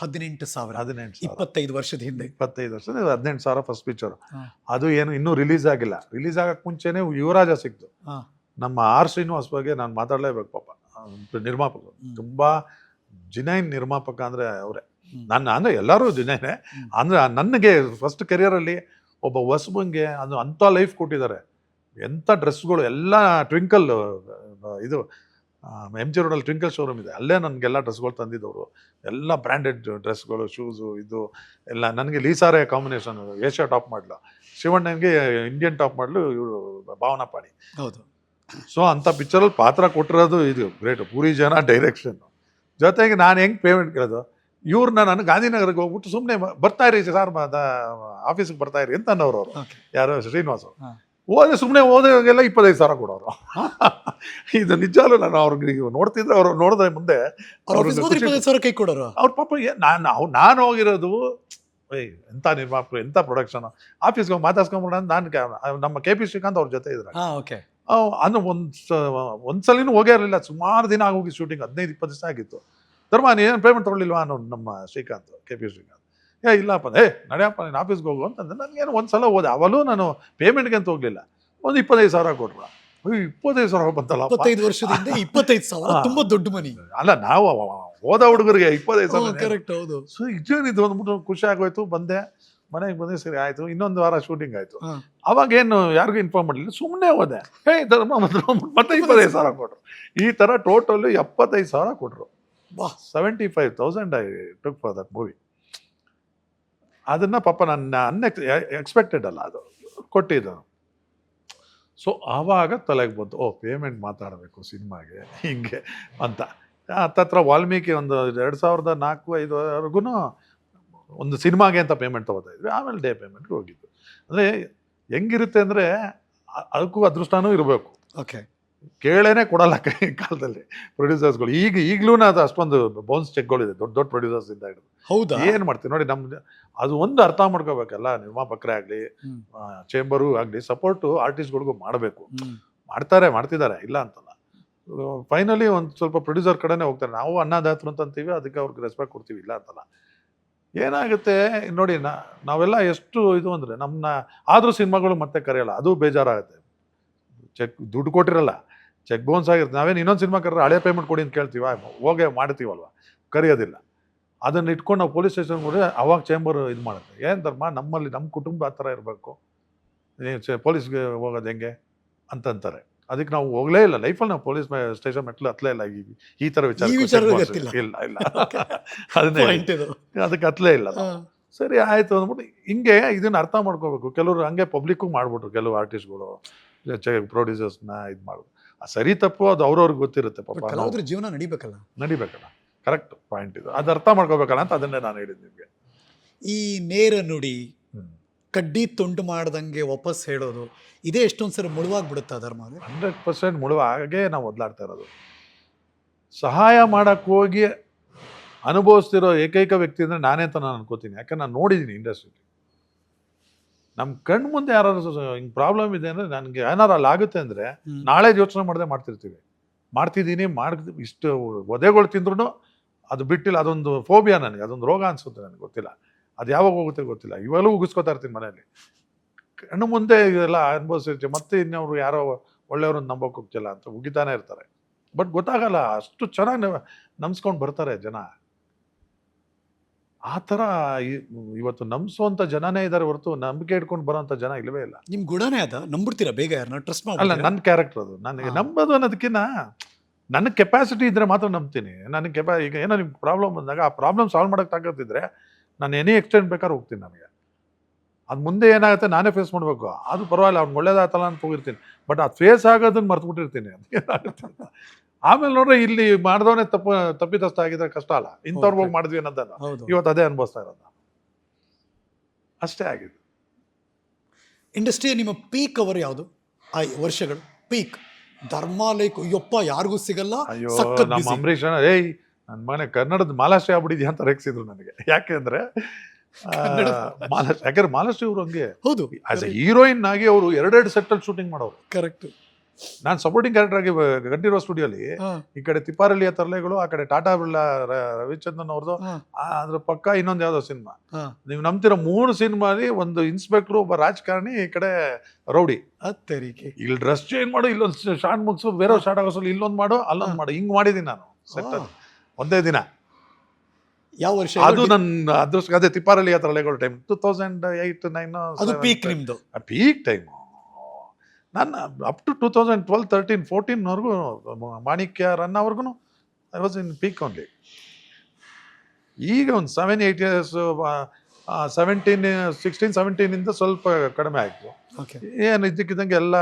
ಹದಿನೆಂಟು ಸಾವಿರ. ಹದಿನೆಂಟು ಇಪ್ಪತ್ತೈದು ವರ್ಷದ ಹಿಂದೆ. ಇಪ್ಪತ್ತೈದು ವರ್ಷದ ಹದಿನೆಂಟು ಸಾವಿರ ಫಸ್ಟ್ ಪಿಕ್ಚರ್ ಅದು ಏನು ಇನ್ನೂ ರಿಲೀಸ್ ಆಗಿಲ್ಲ. ರಿಲೀಸ್ ಆಗಕ್ಕೆ ಮುಂಚೆನೆ ಯುವರಾಜ ಸಿಕ್ತು. ನಮ್ಮ ಆರ್ ಶ್ರೀನಿವಾಸ್ ಬಗ್ಗೆ ನಾನು ಮಾತಾಡಲೇಬೇಕು ಪಾಪ. ನಿರ್ಮಾಪಕರು. ತುಂಬಾ ಜಿನೈನ್ ನಿರ್ಮಾಪಕ ಅಂದ್ರೆ ಅವರೇ. ನನ್ನ ಅಂದ್ರೆ ಎಲ್ಲರೂ ಜಿನೈನೇ. ಅಂದ್ರೆ ನನಗೆ ಫಸ್ಟ್ ಕೆರಿಯರಲ್ಲಿ ಒಬ್ಬ ಹೊಸಬಂಗೆ ಅದು ಅಂಥ ಲೈಫ್ ಕೊಟ್ಟಿದ್ದಾರೆ. ಎಂಥ ಡ್ರೆಸ್ಗಳು ಎಲ್ಲ ಟ್ವಿಂಕಲ್ ಇದು ಎಂ ಜಿ ರೋಡಲ್ಲಿ ಟ್ವಿಂಕಲ್ ಶೋರೂಮ್ ಇದೆ. ಅಲ್ಲೇ ನನಗೆಲ್ಲ ಡ್ರೆಸ್ಗಳು ತಂದಿದ್ದವರು. ಎಲ್ಲ ಬ್ರ್ಯಾಂಡೆಡ್ ಡ್ರೆಸ್ಗಳು ಶೂಸು ಇದು ಎಲ್ಲ. ನನಗೆ ಲೀಸಾರೆ ಕಾಂಬಿನೇಷನ್ ಏಷ್ಯಾ ಟಾಪ್ ಮಾಡಲು ಶಿವಣ್ಣನಿಗೆ ಇಂಡಿಯನ್ ಟಾಪ್ ಮಾಡಲು ಇವರು ಭಾವನಾ ಪಾಣಿ. ಹೌದು. ಸೊ ಅಂಥ ಪಿಕ್ಚರಲ್ಲಿ ಪಾತ್ರ ಕೊಟ್ಟಿರೋದು ಇದು. ಗ್ರೇಟ್ ಪೂರಿ ಜನ ಡೈರೆಕ್ಷನ್ ಜೊತೆಗೆ ನಾನು ಹೆಂಗೆ ಪೇಮೆಂಟ್ ಕೇಳೋದು? ಇವ್ರನ್ನ ನಾನು ಗಾಂಧಿನಗರಕ್ಕೆ ಹೋಗ್ಬಿಟ್ಟು ಸುಮ್ಮನೆ ಬರ್ತಾ ಇರಿ ಸರ್ ಆಫೀಸಿಗೆ ಬರ್ತಾ ಇರಿ ಅಂತ ಅನ್ನೋರು ಅವರು. ಯಾರು? ಶ್ರೀನಿವಾಸ್ ಹೋದ್ರೆ ಸುಮ್ಮನೆ ಓದೋಗೆಲ್ಲ ಇಪ್ಪತ್ತೈದು ಸಾವಿರ ಕೊಡೋರು. ಇದು ನಿಜಾಲು ನಾನು ಅವ್ರಿಗೆ ನೋಡ್ತಿದ್ರೆ ಅವ್ರು ನೋಡಿದ್ರೆ ಮುಂದೆ ಕೈ ಕೊಡೋರು. ಅವ್ರ ಪಾಪ ಏ- ನಾನು ನಾನು ಹೋಗಿರೋದು ಏಯ್ ಎಂಥ ನಿರ್ಮಾಪಕರು ಎಂಥ ಪ್ರೊಡಕ್ಷನ್ ಆಫೀಸ್ಗೆ ಹೋಗಿ ಮಾತಾಡ್ಸ್ಕೊಂಬಿಡ ನಾನು ನಮ್ಮ ಕೆ ಪಿ ಶ್ರೀಕಾಂತ್ ಅವ್ರ ಜೊತೆ ಇದ್ರೆ ಓಕೆ ಅಂದ್ರೆ ಒಂದು ಒಂದ್ಸಲಿನೂ ಹೋಗೇ ಇರಲಿಲ್ಲ. ಸುಮಾರು ದಿನ ಆಗೋಗಿ ಶೂಟಿಂಗ್ ಹದಿನೈದು ಇಪ್ಪತ್ತು ದಿವಸ ಆಗಿತ್ತು. ಧರ್ಮ ನೀನು ಏನು ಪೇಮೆಂಟ್ ತೊಗೊಳ್ಳಿಲ್ವಾ ಅನ್ನೋ ನಮ್ಮ ಶ್ರೀಕಾಂತ್ ಕೆ ಪಿ ಶ್ರೀಕಾಂತ್ ಏ ಇಲ್ಲಪ್ಪ ಏ ನಡೆಯಪ್ಪ ನೀನು ಆಫೀಸ್ಗೆ ಹೋಗು ಅಂತಂದ್ರೆ ನನಗೇನು ಒಂದು ಸಲ ಹೋದೆ. ಅವಲ್ಲೂ ನಾನು ಪೇಮೆಂಟ್ಗೆ ಅಂತ ಹೋಗಲಿಲ್ಲ. ಒಂದು ಇಪ್ಪತ್ತೈದು ಸಾವಿರ ಕೊಟ್ರು ಅಯ್ಯೋ ಇಪ್ಪತ್ತೈದು ಸಾವಿರ ಬಂತಲ್ಲ ಇಪ್ಪತ್ತೈದು ವರ್ಷದಿಂದ ಇಪ್ಪತ್ತೈದು ಸಾವಿರ ತುಂಬ ದೊಡ್ಡ ಮನಿ. ಅಲ್ಲ ನಾವು ಹೋದ ಹುಡುಗರಿಗೆ ಇಪ್ಪತ್ತೈದು ಸಾವಿರ ಕರೆಕ್ಟ್ ಹೌದು. ಸೊ ಇದು ಅಂದ್ಬಿಟ್ಟು ಖುಷಿ ಆಗೋಯ್ತು ಬಂದೆ. ಮನೆಗೆ ಬಂದೆ ಸರಿ ಆಯಿತು. ಇನ್ನೊಂದು ವಾರ ಶೂಟಿಂಗ್ ಆಯಿತು. ಅವಾಗ ಏನು ಯಾರಿಗೂ ಇನ್ಫಾರ್ಮ್ ಮಾಡಲಿಲ್ಲ ಸುಮ್ಮನೆ ಹೋದೆ. ಹೇ ಧರ್ಮ ಮತ್ತೆ ಇಪ್ಪತ್ತೈದು ಸಾವಿರ ಕೊಟ್ರು. ಈ ಥರ ಟೋಟಲ್ ಎಪ್ಪತ್ತೈದು ಸಾವಿರ ಕೊಟ್ರು. ಬಾ seventy five thousand I took for that movie ಅದನ್ನ ಪಾಪ ನನ್ನ ಅನ್ಎಕ್ಸ್ ಎಕ್ಸ್ಪೆಕ್ಟೆಡ್ ಅಲ್ಲ ಅದು. ಕೊಟ್ಟಿದ್ದು. ಸೊ ಆವಾಗ ತಲೆಗೆ ಬಂತು, ಓ ಪೇಮೆಂಟ್ ಮಾತಾಡಬೇಕು ಸಿನಿಮಾಗೆ, ಹಿಂಗೆ ಅಂತ. ಹತ್ತತ್ರ ವಾಲ್ಮೀಕಿ ಒಂದು ಎರಡು ಸಾವಿರದ ನಾಲ್ಕು ಐದುವರೆಗೂ ಒಂದು ಸಿನಿಮಾಗೆ ಅಂತ ಪೇಮೆಂಟ್ ತೊಗೋತಾ ಇದ್ವಿ. ಆಮೇಲೆ ಡೇ ಪೇಮೆಂಟ್ಗೆ ಹೋಗಿದ್ದು. ಅಂದರೆ ಹೆಂಗಿರುತ್ತೆ ಅಂದರೆ ಅದಕ್ಕೂ ಅದೃಷ್ಟನೂ ಇರಬೇಕು. ಓಕೆ ಕೇಳೇನೆ ಕೊಡಲ್ಲ ಕೈ ಕಾಲದಲ್ಲಿ ಪ್ರೊಡ್ಯೂಸರ್ಸ್ಗಳು ಈಗ ಈಗಲೂ ಅದು ಅಷ್ಟೊಂದು ಬೌನ್ಸ್ ಚೆಕ್ಗಳಿದೆ ದೊಡ್ಡ ದೊಡ್ಡ ಪ್ರೊಡ್ಯೂಸರ್ಸ್ ಇಂದ ಹಿಡಿದು. ಹೌದಾ? ಏನು ಮಾಡ್ತೀವಿ ನೋಡಿ ನಮ್ಮ ಅದು ಒಂದು ಅರ್ಥ ಮಾಡ್ಕೋಬೇಕಲ್ಲ ನಿರ್ಮಾಪಕರೇ ಆಗಲಿ ಚೇಂಬರು ಆಗಲಿ ಸಪೋರ್ಟು ಆರ್ಟಿಸ್ಟ್ಗಳಿಗೂ ಮಾಡಬೇಕು. ಮಾಡ್ತಾರೆ ಮಾಡ್ತಿದ್ದಾರೆ ಇಲ್ಲ ಅಂತಲ್ಲ. ಫೈನಲಿ ಒಂದು ಸ್ವಲ್ಪ ಪ್ರೊಡ್ಯೂಸರ್ ಕಡೆನೇ ಹೋಗ್ತಾರೆ. ನಾವು ಅನ್ನದಾತರು ಅಂತ ಅಂತೀವಿ ಅದಕ್ಕೆ ಅವ್ರಿಗೆ ರೆಸ್ಪೆಕ್ಟ್ ಕೊಡ್ತೀವಿ ಇಲ್ಲ ಅಂತಲ್ಲ. ಏನಾಗುತ್ತೆ ನೋಡಿ ನಾ ನಾವೆಲ್ಲ ಎಷ್ಟು ಇದು ಅಂದರೆ ನಮ್ಮನ್ನ ಆದರೂ ಸಿನಿಮಾಗಳು ಮತ್ತೆ ಕರೆಯಲ್ಲ ಅದು ಬೇಜಾರಾಗುತ್ತೆ. ಚೆಕ್ ದುಡ್ಡು ಕೊಟ್ಟಿರಲ್ಲ ಚೆಕ್ ಬೌನ್ಸ್ ಆಗಿರುತ್ತೆ. ನಾವೇನು ಇನ್ನೊಂದು ಸಿನಿಮಾ ಕರ್ರೆ ಹಳೆ ಪೇಮೆಂಟ್ ಕೊಡಿ ಅಂತ ಕೇಳ್ತೀವ. ಹೋಗೇ ಮಾಡ್ತೀವಲ್ವ? ಕರೆಯೋದಿಲ್ಲ. ಅದನ್ನ ಇಟ್ಕೊಂಡು ನಾವು ಪೊಲೀಸ್ ಸ್ಟೇಷನ್ ಹೋದ್ರೆ ಅವಾಗ ಚೇಂಬರ್ ಇದು ಮಾಡುತ್ತೆ. ಏನು ಧರ್ಮ? ನಮ್ಮಲ್ಲಿ ನಮ್ಮ ಕುಟುಂಬ ಆ ಥರ ಇರಬೇಕು. ಪೊಲೀಸ್ಗೆ ಹೋಗೋದು ಹೆಂಗೆ ಅಂತಂತಾರೆ ಅದಕ್ಕೆ ನಾವು ಹೋಗಲೇ ಇಲ್ಲ. ಲೈಫಲ್ಲಿ ನಾವು ಪೊಲೀಸ್ ಸ್ಟೇಷನ್ ಮೆಟ್ಲು ಹತ್ತಲೇ ಇಲ್ಲ. ಈ ಈ ಥರ ವಿಚಾರ. ಇಲ್ಲ ಇಲ್ಲ. ಅದನ್ನೇ ಅದಕ್ಕೆ ಹತ್ತಲೇ ಇಲ್ಲ ಸರಿ ಆಯ್ತು ಅಂದ್ಬಿಟ್ಟು ಹಿಂಗೆ ಇದನ್ನ ಅರ್ಥ ಮಾಡ್ಕೋಬೇಕು. ಕೆಲವರು ಹಂಗೆ ಪಬ್ಲಿಕ್ಕು ಮಾಡ್ಬಿಟ್ರು ಕೆಲವು ಆರ್ಟಿಸ್ಟ್ಗಳು ಪ್ರೊಡ್ಯೂಸರ್ಸ್ನ ಇದು ಮಾಡೋದು. ಆ ಸರಿ ತಪ್ಪು ಅದು ಅವ್ರವ್ರಿಗೆ ಗೊತ್ತಿರುತ್ತೆ ಪಾಪ ಕಲಾವಿದ್ರ ಜೀವನ ನಡಿಬೇಕಲ್ಲ? ನಡಿಬೇಕಲ್ಲ. ಕರೆಕ್ಟ್ ಪಾಯಿಂಟ್ ಇದು. ಅದು ಅರ್ಥ ಮಾಡ್ಕೋಬೇಕಲ್ಲ ಅಂತ ಅದನ್ನೇ ನಾನು ಹೇಳಿದ್ದು ನಿಮಗೆ. ಈ ನೇರ ನುಡಿ ಕಡ್ಡಿ ತುಂಡು ಮಾಡ್ದಂಗೆ ವಾಪಸ್ ಹೇಳೋದು ಇದೇ ಎಷ್ಟೊಂದು ಸರಿ ಮುಳುವಾಗ್ಬಿಡುತ್ತಾ ಧರ್ಮ? ಹಂಡ್ರೆಡ್ ಪರ್ಸೆಂಟ್ ಮುಳುವ ಹಾಗೆ ನಾವು ಒದ್ಲಾಡ್ತಾ ಇರೋದು. ಸಹಾಯ ಮಾಡಕ್ಕೆ ಹೋಗಿ ಅನುಭವಿಸ್ತಿರೋ ಏಕೈಕ ವ್ಯಕ್ತಿ ಅಂದರೆ ನಾನೇ ಅಂತ ನಾನು ಅನ್ಕೋತೀನಿ. ಯಾಕಂದ್ರೆ ನಾನು ನೋಡಿದ್ದೀನಿ ಇಂಡಸ್ಟ್ರಿ ನಮ್ಮ ಕಣ್ಣು ಮುಂದೆ ಯಾರು ಹಿಂಗೆ ಪ್ರಾಬ್ಲಮ್ ಇದೆ ಅಂದರೆ ನನಗೆ ಏನಾರು ಅಲ್ಲಿ ಆಗುತ್ತೆ ಅಂದರೆ ನಾಳೆ ಯೋಚನೆ ಮಾಡದೆ ಮಾಡ್ತಿರ್ತೀವಿ. ಮಾಡ್ತಿದ್ದೀನಿ ಮಾಡ್ ಇಷ್ಟು ಒದೆಗಳು ತಿಂದ್ರೂ ಅದು ಬಿಟ್ಟಿಲ್ಲ ಅದೊಂದು ಫೋಬಿಯಾ ನನಗೆ ಅದೊಂದು ರೋಗ ಅನ್ಸುತ್ತೆ ನನಗೆ ಗೊತ್ತಿಲ್ಲ. ಅದು ಯಾವಾಗ ಹೋಗುತ್ತೆ ಗೊತ್ತಿಲ್ಲ. ಇವೆಲ್ಲೂ ಉಗಿಸ್ಕೊತಾ ಇರ್ತೀನಿ ಮನೆಯಲ್ಲಿ. ಕಣ್ಣು ಮುಂದೆ ಇದೆಲ್ಲ ಅನುಭವಿಸಿರ್ತೀವಿ ಮತ್ತೆ ಇನ್ನವರು ಯಾರೋ ಒಳ್ಳೆಯವ್ರನ್ನ ನಂಬೋಕೆ ಹೋಗ್ತಿಲ್ಲ ಅಂತ ಉಗಿತಾನೆ ಇರ್ತಾರೆ. ಬಟ್ ಗೊತ್ತಾಗಲ್ಲ ಅಷ್ಟು ಚೆನ್ನಾಗಿ ನಂಬ್ಸ್ಕೊಂಡು ಬರ್ತಾರೆ ಜನ. ಆ ಥರ ಇವತ್ತು ನಂಬಿಸುವಂಥ ಜನನೇ ಇದ್ದಾರೆ ಹೊರತು ನಂಬಿಕೆ ಇಟ್ಕೊಂಡು ಬರೋಂಥ ಜನ ಇಲ್ಲವೇ ಇಲ್ಲ. ನಿಮ್ಮ ಗುಣನೇ ಅದ? ನಂಬಿಡ್ತೀರಾ ಬೇಗ ಯಾರನ್ನ ಟ್ರಸ್ಟ್ ಅಲ್ಲ ನನ್ನ ಕ್ಯಾರೆಕ್ಟರ್ ಅದು. ನನಗೆ. ನಂಬೋದು ಅನ್ನೋದಕ್ಕಿಂತ ನನ್ನ ಕೆಪಾಸಿಟಿ ಇದ್ದರೆ ಮಾತ್ರ ನಂಬ್ತೀನಿ. ನನಗೆ ಕೆಪಾ ಈಗ ಏನೋ ನಿಮ್ಗೆ ಪ್ರಾಬ್ಲಮ್ ಬಂದಾಗ ಆ ಪ್ರಾಬ್ಲಮ್ ಸಾಲ್ವ್ ಮಾಡೋಕ್ಕೆ ತಾಕತ್ತಿದ್ರೆ ನಾನು ಎನಿ ಎಕ್ಸ್ಟೆಂಡ್ ಬೇಕಾದ್ರೆ ಹೋಗ್ತೀನಿ ನನಗೆ. ಅದು ಮುಂದೆ ಏನಾಗುತ್ತೆ ನಾನೇ ಫೇಸ್ ಮಾಡಬೇಕು. ಅದು ಪರವಾಗಿಲ್ಲ ಅವ್ನು ಒಳ್ಳೇದಾಯ್ತಲ್ಲ ಅಂತ ಹೋಗಿರ್ತೀನಿ. ಬಟ್ ಅದು ಫೇಸ್ ಆಗೋದನ್ನ ಮರ್ತು ಬಿಟ್ಟಿರ್ತೀನಿ ಅಂತ. ಆಮೇಲೆ ನೋಡ್ರೆ ಇಲ್ಲಿ ಮಾಡಿದವನೇ ತಪ್ಪ ತಪ್ಪಿತಸ್ಥ ಆಗಿದ್ರೆ ಕಷ್ಟ ಅಲ್ಲ. ಇಂಥವ್ರಿಗೆ ಹೋಗಿ ಮಾಡಿದ್ವಿ ಅನ್ನೋದನ್ನ ಇವತ್ತು ಅದೇ ಅನುಭವಿಸ್ತಾ ಇರೋದು. ಅಷ್ಟೇ ಆಗಿದೆ ಇಂಡಸ್ಟ್ರಿಯ ನಿಮ್ಮ ಪೀಕ್ ಅವರ್ ಯಾವುದು? ಆ ವರ್ಷಗಳು. ಪೀಕ್ ಧರ್ಮ ಲೈಕ್ ಅಯ್ಯಪ್ಪ ಯಾರಿಗೂ ಸಿಗಲ್ಲ. ನಮ್ಮ. ಅಂಬರೀಷ್ ಏಯ್ ನನ್ನ ಮನೆ ಕನ್ನಡದ ಮಾಲಾಶ್ರೀ ಆಗ್ಬಿಟ್ಟಿದ್ಯಾ ಅಂತ ರೇಗಿಸಿದ್ರು ನನಗೆ. ಯಾಕೆಂದ್ರೆ ಮಾಲಾಶ್ರೀ ಯಾಕಂದ್ರೆ ಮಾಲಾಶ್ರೀ ಅವರು ಹಂಗೆ. ಹೌದು. ಆಸ್ ಎ ಹೀರೋಯಿನ್ ಆಗಿ ಅವರು ಎರಡೆರಡು ಸೆಟ್ ಅಲ್ಲಿ ಶೂಟಿಂಗ್ ಮಾಡೋರು. ಕರೆಕ್ಟ್ ನಾನು ಸಪೋರ್ಟಿಂಗ್ ಕ್ಯಾರೆಕ್ಟರ್ ಆಗಿ ಗಂಟಿರೋ ಸ್ಟುಡಿಯೋಲಿ ಈ ಕಡೆ ತಿಪ್ಪಾರಳ್ಳಿಯ ತರಲೆಗಳು ಆ ಕಡೆ ಟಾಟಾ ಬಿರ್ಲಾ ರವಿಚಂದ್ರನ್ ಅವ್ರದ್ದು ಅದ್ರ ಪಕ್ಕ ಇನ್ನೊಂದು ಯಾವ್ದೋ ಸಿನಿಮಾ. ನೀವು ನಂಬ್ತಿರೋ ಮೂರು ಸಿನಿಮಾಲಿ ಒಂದು ಇನ್ಸ್ಪೆಕ್ಟರ್ ಒಬ್ಬ ರಾಜಕಾರಣಿ ಈ ಕಡೆ ರೌಡಿ. ಅದ್ ತೆರಿಗೆ ಇಲ್ಲಿ ಡ್ರೆಸ್ ಚೇಂಜ್ ಮಾಡು ಇಲ್ಲೊಂದು ಶಾರ್ಟ್ ಮುಗಿಸು ಬೇರೆ ಶಾರ್ಟ್ ಆಗೋಸಲ್ಲಿ ಇಲ್ಲೊಂದು ಮಾಡು ಅಲ್ಲೊಂದು ಮಾಡು. ಹಿಂಗ್ ಮಾಡಿದೀನಿ ನಾನು. ಸೆಟ್. ಒಂದೇ ದಿನ. ಯಾವ ವರ್ಷ? ಅದು ನನ್ನ ಅದೃಷ್ಟ ಅದೇ ತಿಪ್ಪಾರಳ್ಳಿಯ ತರಲೆಗಳು time two thousand eight nine ಅದು ಪೀಕ್ ನಿಮ್ದು. ಪೀಕ್ ಟೈಮು ನಾನು up to two thousand twelve thirteen ಫೋರ್ಟೀನ್ವರೆಗೂ Manikya run ಅವ್ರಿಗೂ I was in peak only ಈಗ ಒಂದು seven eight years seventeen sixteen ಸೆವೆಂಟೀನಿಂದ ಸ್ವಲ್ಪ ಕಡಿಮೆ ಆಯಿತು. ಏನು ಇದ್ದಕ್ಕಿದ್ದಂಗೆ ಎಲ್ಲ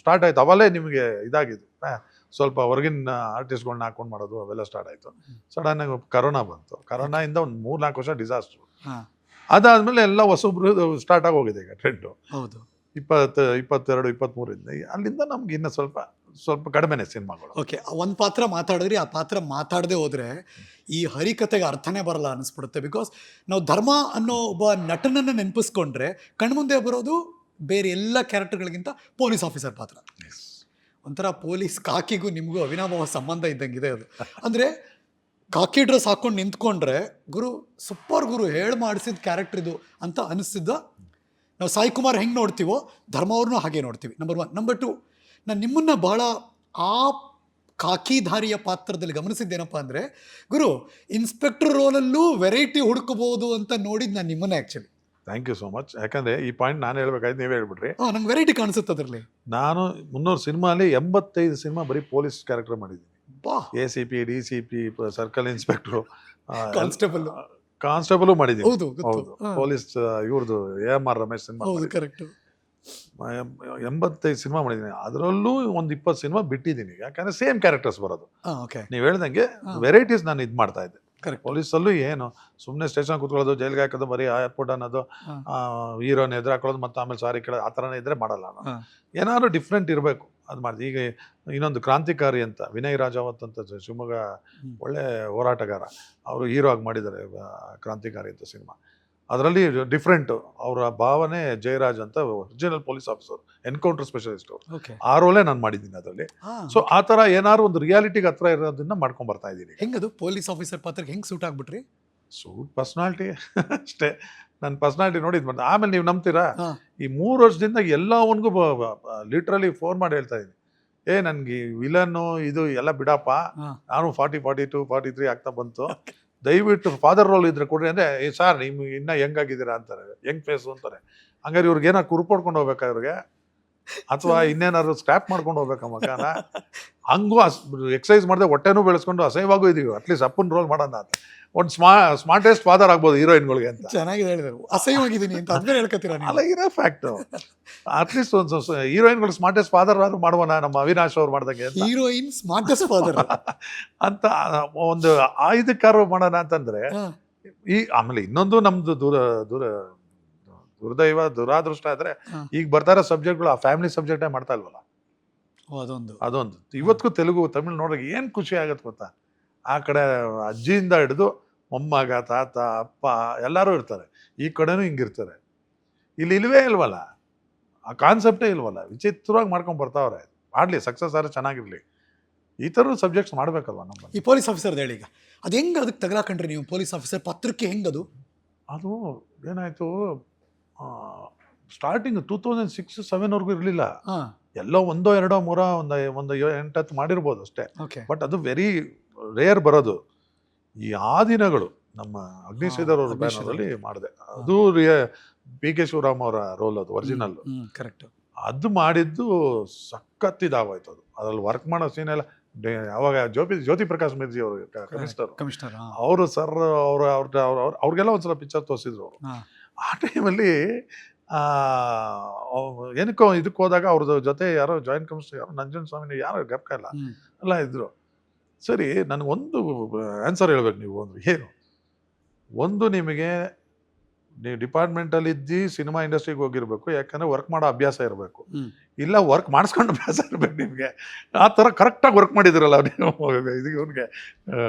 ಸ್ಟಾರ್ಟ್ ಆಯಿತು. ಅವಲ್ಲೇ ನಿಮಗೆ ಇದಾಗಿದ್ದು. ಸ್ವಲ್ಪ ಹೊರಗಿನ ಆರ್ಟಿಸ್ಟ್ಗಳನ್ನ ಹಾಕೊಂಡು ಮಾಡೋದು ಅವೆಲ್ಲ ಸ್ಟಾರ್ಟ್ ಆಯಿತು. ಸಡನ್ನಾಗಿ ಕರೋನಾ ಬಂತು. ಕರೋನಾಯಿಂದ ಒಂದು ಮೂರು ನಾಲ್ಕು ವರ್ಷ ಡಿಸಾಸ್ಟ್ರು ಅದಾದಮೇಲೆ ಎಲ್ಲ ಹೊಸಬ್ರು ಸ್ಟಾರ್ಟ್ ಆಗೋಗಿದೆ ಈಗ ಟ್ರೆಂಡು ಹೌದು. ಇಪ್ಪತ್ತು ಇಪ್ಪತ್ತೆರಡು ಇಪ್ಪತ್ತ್ಮೂರಿಂದ ಅಲ್ಲಿಂದ ನಮ್ಗೆ ಇನ್ನೂ ಸ್ವಲ್ಪ ಸ್ವಲ್ಪ ಕಡಿಮೆನೆ ಸಿನಿಮಾಗಳು. ಓಕೆ ಒಂದು ಪಾತ್ರ ಮಾತಾಡಿದ್ರಿ ಆ ಪಾತ್ರ ಮಾತಾಡದೆ ಹೋದ್ರೆ ಈ ಹರಿಕತೆಗೆ ಅರ್ಥನೇ ಬರಲ್ಲ ಅನಿಸ್ಬಿಡುತ್ತೆ. ಬಿಕಾಸ್ ನಾವು ಧರ್ಮ ಅನ್ನೋ ಒಬ್ಬ ನಟನನ್ನು ನೆನಪಿಸ್ಕೊಂಡ್ರೆ ಕಣ್ಮುಂದೆ ಬರೋದು ಬೇರೆ ಎಲ್ಲ ಕ್ಯಾರೆಕ್ಟರ್ಗಳಿಗಿಂತ ಪೊಲೀಸ್ ಆಫೀಸರ್ ಪಾತ್ರ. ಒಂಥರ ಪೊಲೀಸ್ ಕಾಕಿಗೂ ನಿಮಗೂ ಅವಿನಾಭಾವ ಸಂಬಂಧ ಇದ್ದಂಗಿದೆ ಅದು. ಅಂದರೆ ಕಾಕಿ ಡ್ರೆಸ್ ಹಾಕೊಂಡು ನಿಂತ್ಕೊಂಡ್ರೆ ಗುರು ಸೂಪರ್ ಗುರು ಹೇಳಿ ಮಾಡಿಸಿದ ಕ್ಯಾರೆಕ್ಟರ್ ಇದು ಅಂತ ಅನಿಸ್ತಿದ್ದ ನಾವು ಸಾಯಿ ಕುಮಾರ್ ಹೆಂಗೆ ನೋಡ್ತೀವೋ ಧರ್ಮವ್ರನ್ನೂ ಹಾಗೆ ನೋಡ್ತೀವಿ. ನಂಬರ್ ಒನ್ ನಂಬರ್ ಟು ನಾನು ನಿಮ್ಮನ್ನು ಬಹಳ ಆ ಕಾಕಿಧಾರಿಯ ಪಾತ್ರದಲ್ಲಿ ಗಮನಿಸಿದ್ದೇನಪ್ಪ ಅಂದರೆ ಗುರು ಇನ್ಸ್ಪೆಕ್ಟರ್ ರೋಲಲ್ಲೂ ವೆರೈಟಿ ಹುಡುಕಬಹುದು ಅಂತ ನೋಡಿದ್ದು ನಾನು ನಿಮ್ಮನ್ನೇ actually thank you so much ಯಾಕಂದರೆ ಈ ಪಾಯಿಂಟ್ ನಾನು ಹೇಳ್ಬೇಕಾಯ್ತು ನೀವೇ ಹೇಳ್ಬಿಟ್ರಿ. ಹಾಂ ನಂಗೆ ವೆರೈಟಿ ಕಾಣಿಸುತ್ತೆ ಅದರಲ್ಲಿ. ನಾನು ಮುನ್ನೂರು ಸಿನಿಮಾಲಿ ಎಂಬತ್ತೈದು ಸಿನಿಮಾ ಬರೀ ಪೊಲೀಸ್ ಕ್ಯಾರೆಕ್ಟರ್ ಮಾಡಿದ್ದೀನಿ. ಬಾ. A C P D C P circle inspector constable constable ಮಾಡಿದ್ವಿ ಹೌದು ಹೌದು. ಪೊಲೀಸ್ ಇವ್ರದ್ದು A M R Ramesh cinema ಹೌದು ಕರೆಕ್ಟ್. ಎಂಬತ್ತೈದು ಸಿನಿಮಾ ಮಾಡಿದ್ದೀನಿ ಅದರಲ್ಲೂ ಒಂದು ಇಪ್ಪತ್ತು ಸಿನಿಮಾ ಬಿಟ್ಟಿದ್ದೀನಿ ಯಾಕಂದ್ರೆ ಸೇಮ್ ಕ್ಯಾರೆಕ್ಟರ್ಸ್ ಬರೋದು. ನೀವು ಹೇಳ್ದಂಗೆ. ವೆರೈಟೀಸ್ ನಾನು ಇದು ಮಾಡ್ತಾ ಇದ್ದೆ. ಕರೆಕ್ಟ್. ಪೊಲೀಸಲ್ಲೂ ಏನು ಸುಮ್ಮನೆ ಸ್ಟೇಷನ್ ಕೂತ್ಕೊಳ್ಳೋದು ಜೈಲ್ಗೆ ಹಾಕೋದು ಬರೀ ಏರ್ಪೋರ್ಟ್ ಅನ್ನೋದು ಹೀರೋನ್ ಎದುರು ಹಾಕೊಳ್ಳೋದು ಮತ್ತೆ ಆಮೇಲೆ ಸಾರಿ ಕೇಳೋದು ಆ ತರನೇ ಇದ್ರೆ ಮಾಡಲ್ಲ ನಾನು. ಏನಾದ್ರು ಡಿಫ್ರೆಂಟ್ ಇರಬೇಕು. ಅದು ಮಾಡಿದೆ. ಈಗ ಇನ್ನೊಂದು ಕ್ರಾಂತಿಕಾರಿ ಅಂತ ವಿನಯ್ ರಾಜಾವತ್ ಅಂತ ಶಿವಮೊಗ್ಗ ಒಳ್ಳೆ ಹೋರಾಟಗಾರ. ಅವರು ಹೀರೋ ಆಗಿ ಮಾಡಿದ್ದಾರೆ ಕ್ರಾಂತಿಕಾರಿ ಅಂತ ಸಿನಿಮಾ. ಅದರಲ್ಲಿ ಡಿಫ್ರೆಂಟು ಅವರ ಭಾವನೆ ಜಯರಾಜ್ ಅಂತ original police officer encounter specialist ಅವರು. ಆ ರೋಲೇ ನಾನು ಮಾಡಿದ್ದೀನಿ ಅದರಲ್ಲಿ. ಸೊ ಆ ಥರ ಏನಾದ್ರು ಒಂದು ರಿಯಾಲಿಟಿಗೆ ಹತ್ರ ಇರೋದನ್ನ ಮಾಡ್ಕೊಂಡ್ ಬರ್ತಾ ಇದ್ದೀನಿ ಹೆಂಗದು ಪೊಲೀಸ್ ಆಫೀಸರ್ ಪಾತ್ರಕ್ಕೆ ಹೆಂಗೆ ಸೂಟ್ ಆಗ್ಬಿಟ್ರಿ? ಸೂಟ್ ಪರ್ಸ್ನಾಲಿಟಿ ಅಷ್ಟೇ. ನನ್ನ ಪರ್ಸ್ನಾಲಿಟಿ ನೋಡಿದ್ ಮತ್ತೆ ಆಮೇಲೆ ನೀವು ನಂಬ್ತೀರಾ. ಈ ಮೂರು ವರ್ಷದಿಂದ ಎಲ್ಲವನ್ಗೂ ಲಿಟ್ರಲಿ ಫೋನ್ ಮಾಡಿ ಹೇಳ್ತಾ ಇದ್ದೀನಿ. ಏ ನನ್ಗೆ ವಿಲನ್ನು ಇದು ಎಲ್ಲ ಬಿಡಪ್ಪ. ನಾನು forty forty two forty three ಆಗ್ತಾ ಬಂತು. ದಯವಿಟ್ಟು ಫಾದರ್ ರೋಲ್ ಇದ್ರೆ ಕೊಡ್ರಿ ಅಂದ್ರೆ ಏ ಸರ್ ನಿಮ್ಗೆ ಇನ್ನ ಹೆಂಗಾಗಿದ್ದೀರಾ ಅಂತಾರೆ ಹೆಂಗ್ ಫೇಸು ಅಂತಾರೆ. ಹಂಗಾರೆ ಇವ್ರಿಗೆ ಏನೋ ಕುರುಪಡ್ಕೊಂಡು ಹೋಗ್ಬೇಕಾ ಇವ್ರಿಗೆ? ಅಥವಾ ಇನ್ನೇನಾದ್ರು ಸ್ಕ್ರಾಪ್ ಮಾಡ್ಕೊಂಡು ಹೋಗ್ಬೇಕಾ ಮಕಾನ ಹಂಗೂ ಎಕ್ಸಸೈಸ್ ಮಾಡಿದೆ ಹೊಟ್ಟೆನೂ ಬೆಳೆಸ್ಕೊಂಡು ಅಸಹ್ಯವಾಗೂ ಇದೀವಿ. ಅಟ್ಲೀಸ್ಟ್ ಅಪ್ಪನ ರೋಲ್ ಮಾಡೋಣ ಅಂತ. ಒಂದು ಸ್ಮಾ ಸ್ಮಾರ್ಟೆಸ್ಟ್ ಫಾದರ್ ಆಗ್ಬೋದು ಹೀರೋಯಿನ್ಗಳಿಗೆ ಅಂತ. ಚೆನ್ನಾಗಿ ಹೇಳಿದ್ರು. ಅಸಹ್ಯವಾಗಿದ್ದೀನಿ ಅಂತ ಅದನ್ನೇ ಹೇಳ್ಕೊತೀರಾ ಅಲ್ಲ ಇರೋ ಫ್ಯಾಕ್ಟು ಅಟ್ಲೀಸ್ಟ್ ಒಂದು ಹೀರೋಯಿನ್ಗಳು ಸ್ಮಾರ್ಟೆಸ್ಟ್ ಫಾದರ್ ಆದರೂ ಮಾಡುವನ ನಮ್ಮ ಅವಿನಾಶ್ ಅವ್ರು ಮಾಡ್ದಂಗೆ ಅಂತ? ಹೀರೋಯಿನ್ ಸ್ಮಾರ್ಟೆಸ್ಟ್ ಫಾದರ್ ಅಂತ ಒಂದು ಆಯುಧಕಾರ ಮಾಡೋಣ ಅಂತಂದ್ರೆ ಈ ಆಮೇಲೆ ಇನ್ನೊಂದು ನಮ್ಮದು ದೂರ ದೂರ ದುರ್ದೈವ ದುರಾದೃಷ್ಟ ಆದರೆ ಈಗ ಬರ್ತಾ ಇರೋ ಸಬ್ಜೆಕ್ಟ್ಗಳು ಆ ಫ್ಯಾಮಿಲಿ ಸಬ್ಜೆಕ್ಟೇ ಮಾಡ್ತಾ ಇಲ್ವಲ್ಲ? ಅದೊಂದು. ಅದೊಂದು. ಇವತ್ತಿಗೂ ತೆಲುಗು ತಮಿಳು ನೋಡೋಕೆ ಏನು ಖುಷಿ ಆಗುತ್ತೆ ಗೊತ್ತಾ? ಆ ಕಡೆ ಅಜ್ಜಿಯಿಂದ ಹಿಡಿದು ಮೊಮ್ಮಗ ತಾತ ಅಪ್ಪ ಎಲ್ಲರೂ ಇರ್ತಾರೆ. ಈ ಕಡೆನೂ ಹಿಂಗಿರ್ತಾರೆ. ಇಲ್ಲಿ ಇಲ್ವೇ ಇಲ್ವಲ್ಲ? ಆ ಕಾನ್ಸೆಪ್ಟೇ ಇಲ್ವಲ್ಲ? ವಿಚಿತ್ರವಾಗಿ ಮಾಡ್ಕೊಂಡು ಬರ್ತಾವ್ರೆ. ಮಾಡಲಿ ಸಕ್ಸಸ್ ಆದರೆ ಚೆನ್ನಾಗಿರಲಿ. ಈ ಥರದ ಸಬ್ಜೆಕ್ಟ್ಸ್ ಮಾಡಬೇಕಲ್ವ ನಮ್ಮ ಈ ಪೊಲೀಸ್ ಆಫೀಸರ್ ಹೇಳಿ ಈಗ. ಅದು ಹೆಂಗೆ ಅದಕ್ಕೆ ತಗಲಾಕೊಂಡ್ರಿ ನೀವು? ಪೊಲೀಸ್ ಆಫೀಸರ್ ಪತ್ರಕ್ಕೆ ಹೆಂಗೆ ಅದು? ಅದು ಏನಾಯಿತು? ಸ್ಟಾರ್ಟಿಂಗ್ ಟೂ ತೌಸಂಡ್ ಸಿಕ್ಸ್ ಸೆವೆನ್ವರೆಗೂ ಇರಲಿಲ್ಲ. ಹಾ. ಎಲ್ಲೋ ಒಂದೋ ಎರಡೋ ಮೂರೋ ಒಂದು ಒಂದು ಎಂಟತ್ತು ಮಾಡಿರ್ಬೋದು ಅಷ್ಟೇ. ಬಟ್ ಅದು ವೆರಿ ರೇರ್ ಬರೋದು. ಈ ಆ ದಿನಗಳು ನಮ್ಮ ಅಗ್ನಿಶ್ರೀಧರ್. ಬ್ಯಾನರಲ್ಲಿ ಮಾಡಿದೆ. ಅದು ಪಿ ಕೆ ಶಿವರಾಮ್ ಅವರ ರೋಲ್ ಅದು ಒರಿಜಿನಲ್ ಕರೆಕ್ಟ್ ಅದು ಮಾಡಿದ್ದು ಸಖತ್ ಇದಾಗೋಯ್ತು ಅದು. ಅದ್ರಲ್ಲಿ ವರ್ಕ್ ಮಾಡೋ ಸೀನ್ ಎಲ್ಲ ಯಾವಾಗ ಅವಾಗ ಜ್ಯೋತಿ ಜ್ಯೋತಿ ಪ್ರಕಾಶ್ ಮಿರ್ಜಿ ಅವರು ಕಮಿಷನರ್ ಕಮಿಷನರ್ ಅವರು ಸರ್ ಅವರು ಅವ್ರ ಅವ್ರ ಅವ್ರಿಗೆಲ್ಲ ಒಂದ್ಸಲ ಪಿಕ್ಚರ್ ತೋರಿಸಿದ್ರು ಅವರು. ಆ ಟೈಮಲ್ಲಿ ಏನಕ್ಕೋ ಇದಕ್ಕೆ ಹೋದಾಗ ಅವ್ರದ್ದು ಜೊತೆ ಯಾರೋ ಜಾಯಿಂಟ್ ಕಮಿಷನರ್ ಯಾರೋ ನಂಜನ್ ಸ್ವಾಮಿ ಯಾರೋ ಗಪ್ಕ ಇಲ್ಲ ಎಲ್ಲ ಇದ್ರು. ಸರಿ ನನಗೊಂದು ಆನ್ಸರ್ ಹೇಳ್ಬೇಕು ನೀವು ಒಂದು ಏನು? ಒಂದು ನಿಮಗೆ ನೀವು ಡಿಪಾರ್ಟ್ಮೆಂಟಲ್ಲಿ ಇದ್ದು ಸಿನಿಮಾ ಇಂಡಸ್ಟ್ರಿಗೆ ಹೋಗಿರಬೇಕು ಯಾಕಂದರೆ ವರ್ಕ್ ಮಾಡೋ ಅಭ್ಯಾಸ ಇರಬೇಕು. ಇಲ್ಲ ವರ್ಕ್ ಮಾಡಿಸ್ಕೊಂಡು ಅಭ್ಯಾಸ ಇರಬೇಕು ನಿಮಗೆ. ಆ ಥರ ಕರೆಕ್ಟಾಗಿ ವರ್ಕ್ ಮಾಡಿದಿರಲ್ಲ ನೀವು ಇವ್ನಿಗೆ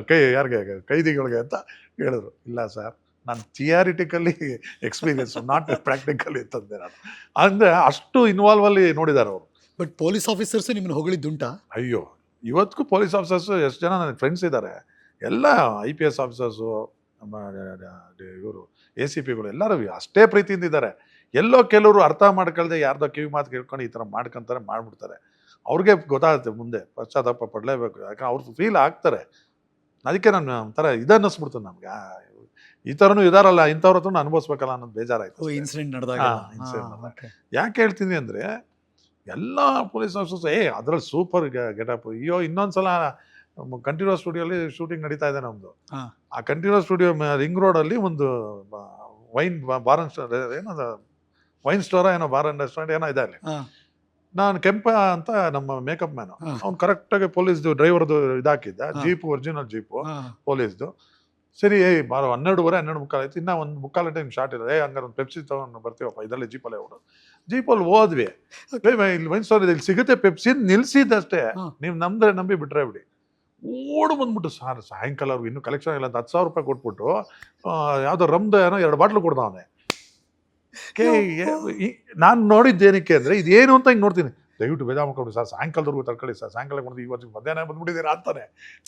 ಕೈ ಯಾರಿಗೆ ಕೈದಿಗಳಿಗೆ ಅಂತ ಹೇಳಿದ್ರು. ಇಲ್ಲ ಸರ್ ನಾನು ಥಿಯಾರಿಟಿಕಲಿ ಎಕ್ಸ್ಪೀರಿಯನ್ಸ್ ನಾಟ್ ಪ್ರಾಕ್ಟಿಕಲಿ ಅಂತಂದೆ ನಾನು. ಅಂದರೆ ಅಷ್ಟು ಇನ್ವಾಲ್ವ್ ಅಲ್ಲಿ ನೋಡಿದ್ದಾರೆ ಅವರು. ಬಟ್ ಪೊಲೀಸ್ ಆಫೀಸರ್ಸ್ ನಿಮ್ಮನ್ನು ಹೊಗಳಿದ್ದುಂಟಾ? ಅಯ್ಯೋ ಇವತ್ತಿಗೂ ಪೊಲೀಸ್ ಆಫೀಸರ್ಸು ಎಷ್ಟು ಜನ ನನ್ನ ಫ್ರೆಂಡ್ಸ್ ಇದ್ದಾರೆ ಎಲ್ಲ ಐ ಪಿ ಎಸ್ ಆಫೀಸರ್ಸು ನಮ್ಮ ಇವರು ಎ ಸಿ ಪಿಗಳು ಎಲ್ಲರೂ ಅಷ್ಟೇ ಪ್ರೀತಿಯಿಂದ ಇದ್ದಾರೆ ಎಲ್ಲೋ ಕೆಲವರು ಅರ್ಥ ಮಾಡ್ಕೊಳ್ದೆ ಯಾರ್ದೋ ಕಿವಿ ಮಾತು ಕೇಳ್ಕೊಂಡು ಈ ಥರ ಮಾಡ್ಕೊಂತಾರೆ ಮಾಡಿಬಿಡ್ತಾರೆ. ಅವ್ರಿಗೆ ಗೊತ್ತಾಗುತ್ತೆ ಮುಂದೆ ಪಶ್ಚಾತ್ತಾಪ ಪಡಲೇಬೇಕು. ಯಾಕಂದ್ರೆ ಅವ್ರು ಫೀಲ್ ಆಗ್ತಾರೆ. ಅದಕ್ಕೆ ನಾನು ಒಂಥರ ಇದನ್ನಿಸ್ಬಿಡ್ತು ನಮ್ಗೆ. ಈ ಥರನೂ ಇದಾರಲ್ಲ ಇಂಥವ್ರ ಹತ್ರ ಅನುಭವಿಸ್ಬೇಕಲ್ಲ ಅನ್ನೋದು ಬೇಜಾರಾಯಿತು ಇನ್ಸಿಡೆಂಟ್ ನಡೆದಾಗ. ಯಾಕೆ ಹೇಳ್ತೀನಿ ಅಂದರೆ ಎಲ್ಲ ಪೊಲೀಸ್ ಆಫೀಸರ್ಸ್ ಏ ಅದ್ರಲ್ಲಿ ಸೂಪರ್ ಗೆಟಪ್ ಅಯ್ಯೋ ಇನ್ನೊಂದ್ಸಲ ಕಂಟಿನ್ಯೂಸ್ ಸ್ಟುಡಿಯೋಲಿ ಶೂಟಿಂಗ್ ನಡೀತಾ ಇದೆ ನಮ್ಮದು ಆ ಕಂಟಿನ್ಯೂಸ್ ಸ್ಟುಡಿಯೋ ರಿಂಗ್ ರೋಡಲ್ಲಿ ಒಂದು ವೈನ್ ಬಾರ್ ಏನೋ ವೈನ್ ಸ್ಟೋರ ಏನೋ ಬಾರ್ ಅಂಡ್ ರೆಸ್ಟೋರೆಂಟ್ ಏನೋ ಇದೆ ಅಲ್ಲಿ. ನಾನು ಕೆಂಪ ಅಂತ ನಮ್ಮ ಮೇಕಪ್ ಮ್ಯಾನು. ಅವ್ನು ಕರೆಕ್ಟಾಗಿ ಪೊಲೀಸ್ದು ಡ್ರೈವರ್ದು ಇದಾಕಿದ್ದ. Jeep original jeep. ಪೊಲೀಸ್ದು ಸರಿ ಏಯ್ ಬಾರೋ ಹನ್ನೆರಡುವರೆ ಹನ್ನೆರಡು ಮುಕ್ಕಾಲು ಆಯ್ತು ಇನ್ನೂ ಒಂದು ಮುಕ್ಕಾಲು ಟೈಮ್ ಶಾರ್ಟ್ ಇದೆ ಏ ಹಂಗಾರೆ ಒಂದು ಪೆಪ್ಸಿ ತೊಗೊಂಡು ಬರ್ತೀವಪ್ಪ ಇದರಲ್ಲಿ ಜೀಪಲ್ಲೇ ಹೊಡು ಜೀಪಲ್ಲಿ ಹೋದ್ವಿ ಏ, ಮೇ- ಇಲ್ಲಿ ವೈನ್ ಸ್ಟೋರ್ ಇದೆ ಇಲ್ಲಿ ಸಿಗುತ್ತೆ ಪೆಪ್ಸಿ ನಿಲ್ಸಿದ್ದಷ್ಟೇ ಹಾ. ನೀವು ನಮ್ದ್ರೆ ನಂಬಿ ಬಿಟ್ರೆ ಬಿಡಿ ಓಡು ಬಂದ್ಬಿಟ್ಟು ಸಾರ್ ಸಾಯಂಕಾಲ ಅವ್ರಿಗೆ ಇನ್ನೂ ಕಲೆಕ್ಷನ್ ಇಲ್ಲ ಅಂತ ಹತ್ತು ಸಾವಿರ ರೂಪಾಯಿ ಕೊಟ್ಬಿಟ್ಟು ಆ, ಯಾವ್ದೋ ರಮ್ದು ಏನೋ ಎರಡು ಬಾಟ್ಲು ಕೊಡ್ದವನೆ ನಾನು ನೋಡಿದ್ದೇನಕ್ಕೆ ಅಂದ್ರೆ ಇದೇನು ಅಂತ ಹಿಂಗೆ ನೋಡ್ತೀನಿ ದಯವಿಟ್ಟು ಬೇಜಾರು ಮಾಡ್ಕೊಬಿಡಿ ಸರ್ ಸಾಯಂಕಾಲದವರೆಗೂ ತಡ್ಕೊಳ್ಳಿ ಸರ್ ಸಾಯಂಕಾಲ ಕೊಡ್ತೀವಿ ಇವತ್ತು ಮಧ್ಯಾಹ್ನ ಬಂದ್ಬಿಟ್ಟಿದ್ದೀರಾ ಅಂತಾನೆ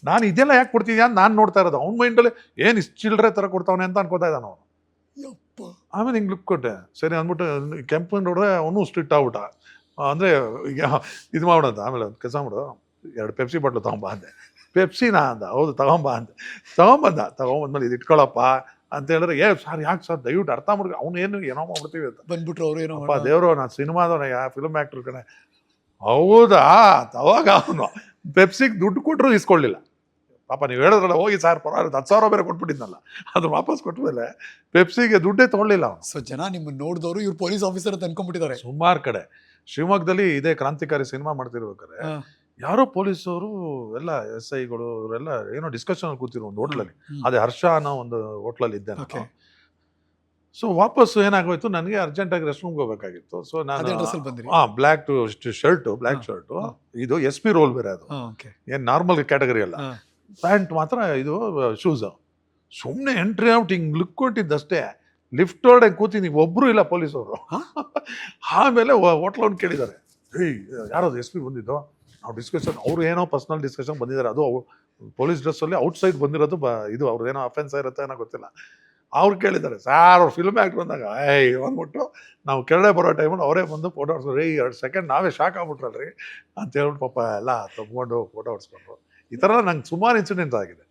ನಾನು ಇದೆಲ್ಲ ಯಾಕೆ ಕೊಡ್ತಿದ್ಯಾ ಅಂತ ನಾನು ನೋಡ್ತಾ ಇರೋದು. ಅವ್ನ ಮೈಂಡಲ್ಲಿ ಏನು ಇಷ್ಟು ಚಿಲ್ಲರೆ ಥರ ಕೊಡ್ತಾವನೆ ಅಂತ ಅನ್ಕೋತಾ ಇದ್ದಾನೆ ಅವನು. ಯಪ್ಪ. ಆಮೇಲೆ ಹಿಂಗೆ ಲುಕ್ ಕೊಟ್ಟೆ. ಸರಿ ಅಂದ್ಬಿಟ್ಟು ಕೆಂಪು ನೋಡ್ರೆ ಅವನು ಸ್ಟ್ರಿಕ್ಟ್ ಆಗ್ಬಿಟ್ಟ. ಅಂದರೆ ಈಗ ಇದು ಮಾಡೋದು ಆಮೇಲೆ ಒಂದು ಕೆಲಸ ಮಾಡು. ಎರಡು ಪೆಪ್ಸಿ ಬಾಟ್ಲು ತಗೊಂಬ ಅಂದೆ. ಪೆಪ್ಸಿನಾ ಅಂದ. ಹೌದು ತಗೊಂಬ ಅಂದೆ. ತಗೊಂಬಂದ ತಗೊಂಬಂದ್ಮೇಲೆ ಇದು ಇಟ್ಕೊಳಪ್ಪ. ಅಂತ ಹೇಳಿದ್ರೆ ಏ ಸರ್ ಯಾಕೆ ಸರ್? ದಯವಿಟ್ಟು ಅರ್ಥ ಮಾಡ್ಕೊ ಅವ್ನು ಏನು ಏನೋ ಮಾಡ್ಬಿಡ್ತೀವಿ ಅಂತ. ಬಂದ್ಬಿಟ್ರು ಅವ್ರು ಏನೋ ಅಪ್ಪ ದೇವರು ನಾನು ಸಿನಿಮಾದವನ ಯಾ ಫಿಲ್ಮ್ ಆ್ಯಕ್ಟ್ರ್ ಕಣೆ. ಹೌದಾ? ತವಾಗ ಅವನು ಪೆಪ್ಸಿಗೆ ದುಡ್ಡು ಕೊಟ್ಟರು ಇಸ್ಕೊಳ್ಳಿಲ್ಲ ಪಾಪ ನೀವು ಹೇಳಿದ್ರಲ್ಲ ಹೋಗಿ ಸರ್ ಪರವಾಗಿಲ್ಲ ಹತ್ತು ಸಾವಿರ ಬೇರೆ ಕೊಟ್ಬಿಟ್ಟಿದ್ನಲ್ಲ. ಅದು ವಾಪಸ್ ಕೊಟ್ಮೇಲೆ ಪೆಪ್ಸಿಗೆ ದುಡ್ಡೇ ತೊಗೊಳ್ಳಿಲ್ಲ ಅವನು. ಸೊ ಜನ ನಿಮ್ಮನ್ನು ನೋಡಿದವರು ಇವ್ರು ಪೊಲೀಸ್ ಆಫೀಸರ್ ಅಂತ ಅನ್ಕೊಂಡ್ಬಿಟ್ಟಿದ್ದಾರೆ. ಸುಮಾರು ಕಡೆ. ಶಿವಮೊಗ್ಗದಲ್ಲಿ ಇದೇ ಕ್ರಾಂತಿಕಾರಿ ಸಿನಿಮಾ ಮಾಡ್ತಿರ್ಬೇಕಾದ್ರೆ. ಯಾರೋ ಪೊಲೀಸವರು ಎಲ್ಲ ಎಸ್ ಐಗಳು ಇವರೆಲ್ಲ ಏನೋ ಡಿಸ್ಕಷನ್ ಕೂತಿರೋ ಒಂದು ಹೋಟ್ಲಲ್ಲಿ. ಅದೇ ಹರ್ಷ ಅನ್ನೋ ಒಂದು ಹೋಟ್ಲಲ್ಲಿ ಇದ್ದೆ. ಸೊ ವಾಪಸ್ ಏನಾಗೋಯ್ತು? ನನಗೆ ಅರ್ಜೆಂಟಾಗಿ ಆಗಿ ರೂಮ್ಗೆ ಹೋಗಬೇಕಾಗಿತ್ತು. ಸೊ ನಾನು ಹಾಂ ಬ್ಲ್ಯಾಕ್ ಟು ಶರ್ಟು ಬ್ಲ್ಯಾಕ್ ಶರ್ಟು ಇದು ಎಸ್ ಪಿ ರೋಲ್ ಬೇರೆ ಅದು. ಓಕೆ. ಏನ್ ನಾರ್ಮಲ್ ಕ್ಯಾಟಗರಿ ಅಲ್ಲ. ಪ್ಯಾಂಟ್ ಮಾತ್ರ ಇದು ಶೂಸ್ ಸುಮ್ಮನೆ ಎಂಟ್ರಿ ಔಟ್ ಹಿಂಗೆ ಲುಕ್ ಕೊಟ್ಟಿದ್ದಷ್ಟೇ. ಲಿಫ್ಟ್ ಒಳಗೆ ಕೂತೀನಿ ಒಬ್ಬರು ಇಲ್ಲ ಪೊಲೀಸವರು. ಅವರು ಆಮೇಲೆ ಹೋಟ್ಲವ್ನು ಕೇಳಿದ್ದಾರೆ ಏಯ್ ಯಾರದು ಎಸ್ ಪಿ ಬಂದಿದ್ದು? ನಾವು ಡಿಸ್ಕಷನ್ ಅವ್ರು ಏನೋ ಪರ್ಸನಲ್ ಡಿಸ್ಕಷನ್ ಬಂದಿದ್ದಾರೆ. ಅದು ಪೊಲೀಸ್ ಡ್ರೆಸ್ಸಲ್ಲಿ ಔಟ್ ಸೈಡ್ ಬಂದಿರೋದು ಬ ಇದು ಅವ್ರದ್ದು ಏನೋ ಅಫೆನ್ಸ್ ಇರುತ್ತೆ ಏನೋ ಗೊತ್ತಿಲ್ಲ. ಅವ್ರು ಕೇಳಿದ್ದಾರೆ ಸಾರ್ ಅವ್ರು ಫಿಲ್ಮ್ ಆ್ಯಕ್ಟ್ ಬಂದಾಗ ಏಯ್ ಅಂದ್ಬಿಟ್ಟು ನಾವು ಕೆಳಗಡೆ ಬರೋ ಟೈಮಲ್ಲಿ ಅವರೇ ಬಂದು ಫೋಟೋ ಹೊಡ್ಸೋರು ಏಯ್ ಎರಡು ಸೆಕೆಂಡ್ ನಾವೇ ಶಾಕ್ ಆಗ್ಬಿಟ್ರಲ್ರಿ ಅಂತ ಹೇಳ್ಬಿಟ್ಟು ಪಾಪ ಎಲ್ಲ ತಗೊಂಡು ಫೋಟೋ ಹೊಡ್ಸ್ಕೊಂಡ್ರು. ಈ ಥರ ನಂಗೆ ಸುಮಾರು ಇನ್ಸಿಡೆಂಟ್ ಆಗಿದೆ.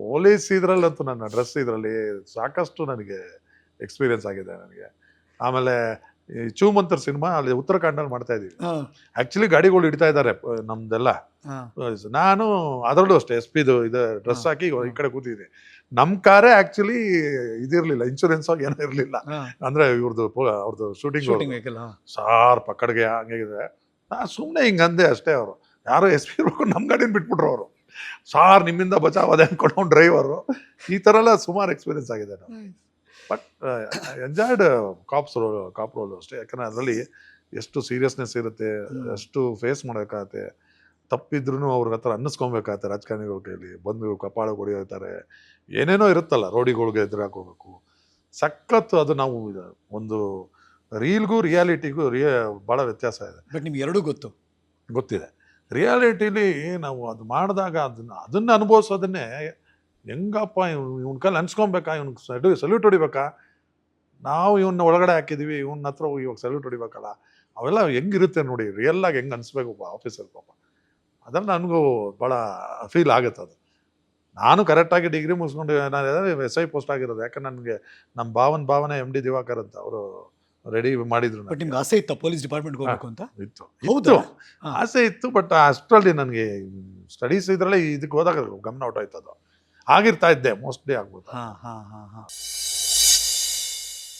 ಪೊಲೀಸ್ ಇದರಲ್ಲಂತೂ ನನ್ನ ಡ್ರೆಸ್ ಇದರಲ್ಲಿ ಸಾಕಷ್ಟು ನನಗೆ ಎಕ್ಸ್ಪೀರಿಯನ್ಸ್ ಆಗಿದೆ ನನಗೆ. ಆಮೇಲೆ ಈ ಚೂಮಂತರ್ ಸಿನಿಮಾ ಅಲ್ಲಿ ಉತ್ತರಾಖಂಡಲ್ಲಿ ಮಾಡ್ತಾ ಇದೀವಿ ಆಕ್ಚುಲಿ ಗಾಡಿಗಳು ಇಡ್ತಾ ಇದ್ದಾರೆ ನಮ್ದೆಲ್ಲ. ನಾನು ಅದರಲ್ಲೂ ಅಷ್ಟೇ ಎಸ್ ಪಿದು ಇದು ಡ್ರೆಸ್ ಹಾಕಿ ಈ ಕಡೆ ಕೂತಿದ್ದೆ ನಮ್ಮ ಕಾರೇ ಆಕ್ಚುಲಿ ಇದಿರಲಿಲ್ಲ ಇನ್ಶೂರೆನ್ಸ್ ಏನೋ ಇರಲಿಲ್ಲ. ಅಂದ್ರೆ ಇವ್ರದ್ದು ಅವ್ರದ್ದು ಶೂಟಿಂಗ್ ಸಾರ್ ಪಕ್ಕಡ್ಗೆ ಹಂಗಿದೆ ನಾ ಸುಮ್ಮನೆ ಹಿಂಗೆ ಅಂದೆ ಅಷ್ಟೇ ಅವರು. ಯಾರೋ ಎಸ್ ಪಿ ಇರ್ಬೇಕು ನಮ್ಮ ಗಾಡಿನ ಬಿಟ್ಬಿಟ್ರು ಅವರು. ಸಾರ್ ನಿಮ್ಮಿಂದ ಬಚಾವದೆ ಅನ್ಕೊಂಡು ಅವ್ನು ಡ್ರೈವರು ಈ ಥರ ಎಲ್ಲ ಸುಮಾರು ಎಕ್ಸ್ಪೀರಿಯನ್ಸ್ ಆಗಿದೆ ನಾವು but enjoyed cops role cop role ಅಷ್ಟೇ. ಯಾಕಂದ್ರೆ ಅದರಲ್ಲಿ ಎಷ್ಟು ಸೀರಿಯಸ್ನೆಸ್ ಇರುತ್ತೆ. ಎಷ್ಟು ಫೇಸ್ ಮಾಡಬೇಕಾಗತ್ತೆ ತಪ್ಪಿದ್ರೂ ಅವ್ರ ಹತ್ರ ಅನ್ನಿಸ್ಕೊಬೇಕಾಗತ್ತೆ ರಾಜಕಾರಣಿಗಳ ಕೈಲಿ. ಬಂದು ಕಪಾಳ ಹೊಡಿಯೋತಾರೆ ಏನೇನೋ ಇರುತ್ತಲ್ಲ ರೋಡಿಗಳಿಗೆ ಎದುರು ಹಾಕೋಬೇಕು ಸಖತ್ತು ಅದು ನಾವು ಒಂದು ರೀಲ್ಗೂ ರಿಯಾಲಿಟಿಗೂ ರಿಯ ಭಾಳ ವ್ಯತ್ಯಾಸ ಇದೆ. ಬಟ್ ನಿಮ್ಗೆ ಎರಡೂ ಗೊತ್ತು. ಗೊತ್ತಿದೆ. ರಿಯಾಲಿಟಿಲಿ ನಾವು ಅದು ಮಾಡಿದಾಗ ಅದನ್ನ ಅದನ್ನು ಅನುಭವಿಸೋದನ್ನೇ ಹೆಂಗಪ್ಪ ಇವ್ನ ಕೈಲಿ ಅನ್ಸ್ಕೊಬೇಕಾ ಇವ್ನಿಗೆ ಸಲ್ಯೂಟ್ ಹೊಡಿಬೇಕಾ? ನಾವು ಇವನ್ನ ಒಳಗಡೆ ಹಾಕಿದ್ವಿ ಇವನ್ನ ಹತ್ರ ಹೋಗಿ ಇವಾಗ ಸಲ್ಯೂಟ್ ಹೊಡಿಬೇಕಲ್ಲ? ಅವೆಲ್ಲ ಹೆಂಗಿರುತ್ತೆ ನೋಡಿ ರಿಯಲ್ ಆಗಿ ಹೆಂಗೆ ಅನ್ಸ್ಬೇಕು ಆಫೀಸರ್ ಪಾಪ. ಅದನ್ನು ನನಗೂ ಭಾಳ ಫೀಲ್ ಆಗುತ್ತೆ ಅದು. ನಾನು ಕರೆಕ್ಟಾಗಿ ಡಿಗ್ರಿ ಮುಗಿಸ್ಕೊಂಡು ನಾನು ಎಸ್ ಐ ಪೋಸ್ಟ್ ಆಗಿರೋದು ಯಾಕಂದ್ರೆ ನನಗೆ ನಮ್ಮ ಭಾವನ ಭಾವನೆ ಎಂ ಡಿ ದಿವಾಕರ್ ಅಂತ ಅವರು ರೆಡಿ ಮಾಡಿದ್ರು ಬಟ್. ನಿಮ್ಗೆ ಆಸೆ ಇತ್ತು ಪೊಲೀಸ್ ಡಿಪಾರ್ಟ್ಮೆಂಟ್ ಹೋಗ್ಬೇಕು ಅಂತ? ಇತ್ತು. ಹೌದು? ಆಸೆ ಇತ್ತು ಬಟ್ ಅಷ್ಟರಲ್ಲಿ ನನಗೆ ಸ್ಟಡೀಸ್ ಇದರಲ್ಲೇ ಇದಕ್ಕೆ ಹೋದಾಗ ಗಮನ ಹೊಟ್ಟೋಯ್ತು ಅದು ಆಗಿರ್ತಾ ಇದ್ದೆ ಮೋಸ್ಟ್ಲಿ ಆಗ್ಬೋದು. ಹಾಂ ಹಾಂ ಹಾಂ ಹಾ.